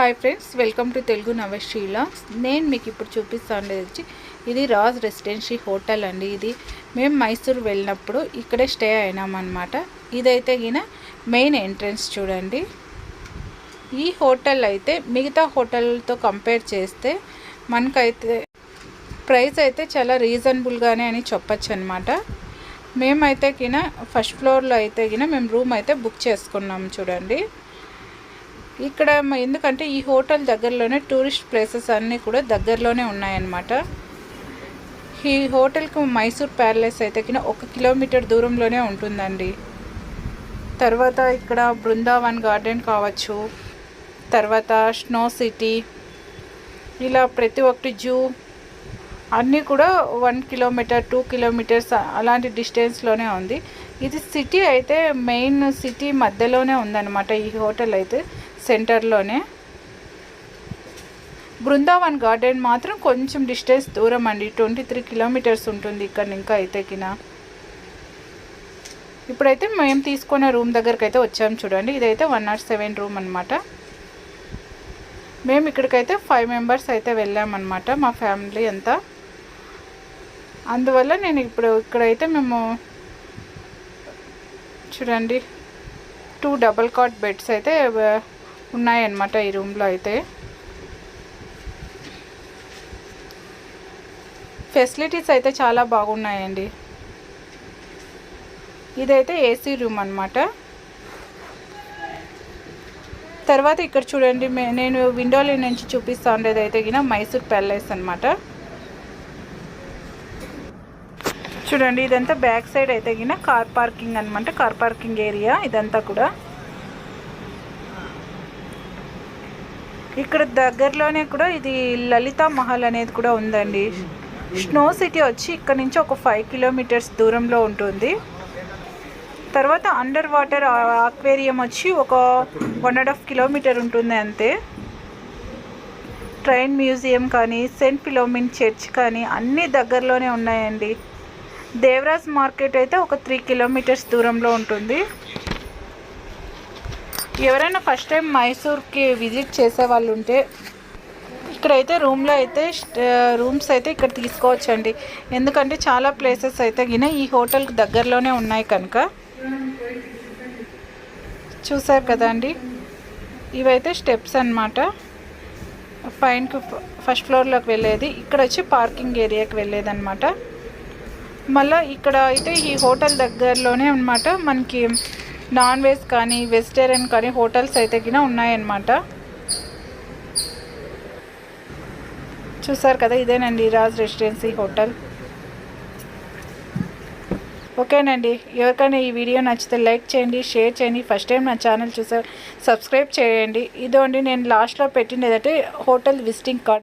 Hi friends welcome to Telugu Navaseela నేను మీకు ఇప్పుడు చూపిస్తాను వచ్చి ఇది రాజ్ రెసిడెన్సీ హోటల్ అండి ఇది. మేము మైసూర్ వెళ్ళినప్పుడు ఇక్కడే స్టే అయినామన్నమాట ఇదైతే గిన మెయిన్ ఎంట్రన్స్ చూడండి. ఈ హోటల్ అయితే మిగతా హోటల్తో కంపేర్ చేస్తే మనకైతే ప్రైస్ అయితే చాలా రీజనబుల్గానే అని చెప్పచ్చు అనమాట మేమైతే కిన ఫస్ట్ ఫ్లోర్లో అయితే గిన మేము రూమ్ అయితే బుక్ చేసుకున్నాం చూడండి. ఇక్కడ ఎందుకంటే ఈ హోటల్ దగ్గరలోనే టూరిస్ట్ ప్లేసెస్ అన్నీ కూడా దగ్గరలోనే ఉన్నాయన్నమాట. ఈ హోటల్కి మైసూర్ ప్యాలెస్ అయితే కింద ఒక కిలోమీటర్ దూరంలోనే ఉంటుందండి. తర్వాత ఇక్కడ బృందావన్ గార్డెన్ కావచ్చు తర్వాత స్నో సిటీ ఇలా ప్రతి ఒక్కటి జూ అన్నీ కూడా వన్ కిలోమీటర్ టూ కిలోమీటర్స్ అలాంటి డిస్టెన్స్లోనే ఉంది. ఇది సిటీ అయితే మెయిన్ సిటీ మధ్యలోనే ఉందన్నమాట ఈ హోటల్ అయితే. సెంటర్లోనే. బృందావన్ గార్డెన్ మాత్రం కొంచెం డిస్టెన్స్ దూరం అండి. ట్వంటీ త్రీ కిలోమీటర్స్ ఉంటుంది ఇక్కడ ఇంకా అయితే ఇప్పుడైతే మేము తీసుకున్న రూమ్ దగ్గరికి అయితే వచ్చాము చూడండి. ఇదైతే వన్ నాట్ సెవెన్ రూమ్ అనమాట మేము ఇక్కడికైతే ఫైవ్ మెంబర్స్ అయితే వెళ్ళామన్నమాట మా ఫ్యామిలీ అంతా. అందువల్ల నేను ఇప్పుడు ఇక్కడైతే మేము చూడండి టూ డబల్ కాట్ బెడ్స్ అయితే ఉన్నాయన్నమాట ఈ రూమ్లో అయితే. ఫెసిలిటీస్ అయితే చాలా బాగున్నాయండి. ఇదైతే ఏసీ రూమ్ అనమాట తర్వాత ఇక్కడ చూడండి నేను విండోలో నుంచి చూపిస్తా ఉండేది అయితే గిన మైసూర్ ప్యాలెస్ అనమాట చూడండి ఇదంతా బ్యాక్ సైడ్ అయితే గిన కార్ పార్కింగ్ అనమాట కార్ పార్కింగ్ ఏరియా ఇదంతా కూడా. ఇక్కడ దగ్గరలోనే కూడా ఇది లలితా మహల్ అనేది కూడా ఉందండి. స్నో సిటీ వచ్చి ఇక్కడ నుంచి ఒక ఫైవ్ కిలోమీటర్స్ దూరంలో ఉంటుంది. తర్వాత అండర్ వాటర్ ఆక్వేరియం వచ్చి ఒక వన్ అండ్ హాఫ్ కిలోమీటర్ ఉంటుంది అంతే. ట్రైన్ మ్యూజియం కానీ సెయింట్ ఫిలోమిన్ చర్చ్ కానీ అన్నీ దగ్గరలోనే ఉన్నాయండి. దేవరాజ్ మార్కెట్ అయితే ఒక త్రీ కిలోమీటర్స్ దూరంలో ఉంటుంది. ఎవరైనా ఫస్ట్ టైం మైసూర్కి విజిట్ చేసే వాళ్ళు ఉంటే ఇక్కడైతే రూమ్లో అయితే రూమ్స్ అయితే ఇక్కడ తీసుకోవచ్చండి. ఎందుకంటే చాలా ప్లేసెస్ అయితే గిన ఈ హోటల్కి దగ్గరలోనే ఉన్నాయి కనుక. చూసారు కదండి ఇవైతే స్టెప్స్ అనమాట పైనకి ఫస్ట్ ఫ్లోర్లోకి వెళ్ళేది ఇక్కడ వచ్చి పార్కింగ్ ఏరియాకి వెళ్ళేది అనమాట మళ్ళీ ఇక్కడ అయితే ఈ హోటల్ దగ్గరలోనే అనమాట మనకి నాన్ వెజ్ కానీ వెజిటేరియన్ కానీ హోటల్స్ అయితే గిన ఉన్నాయన్నమాట. చూసారు కదా ఇదేనండి రాజ్ రెసిడెన్సీ హోటల్. ఓకేనండి ఎవరికైనా ఈ వీడియో నచ్చితే లైక్ చేయండి షేర్ చేయండి. ఫస్ట్ టైం నా ఛానల్ చూసారు సబ్స్క్రైబ్ చేయండి. ఇదోండి నేను లాస్ట్లో పెట్టినదైతే హోటల్ విజిటింగ్ కార్డ్.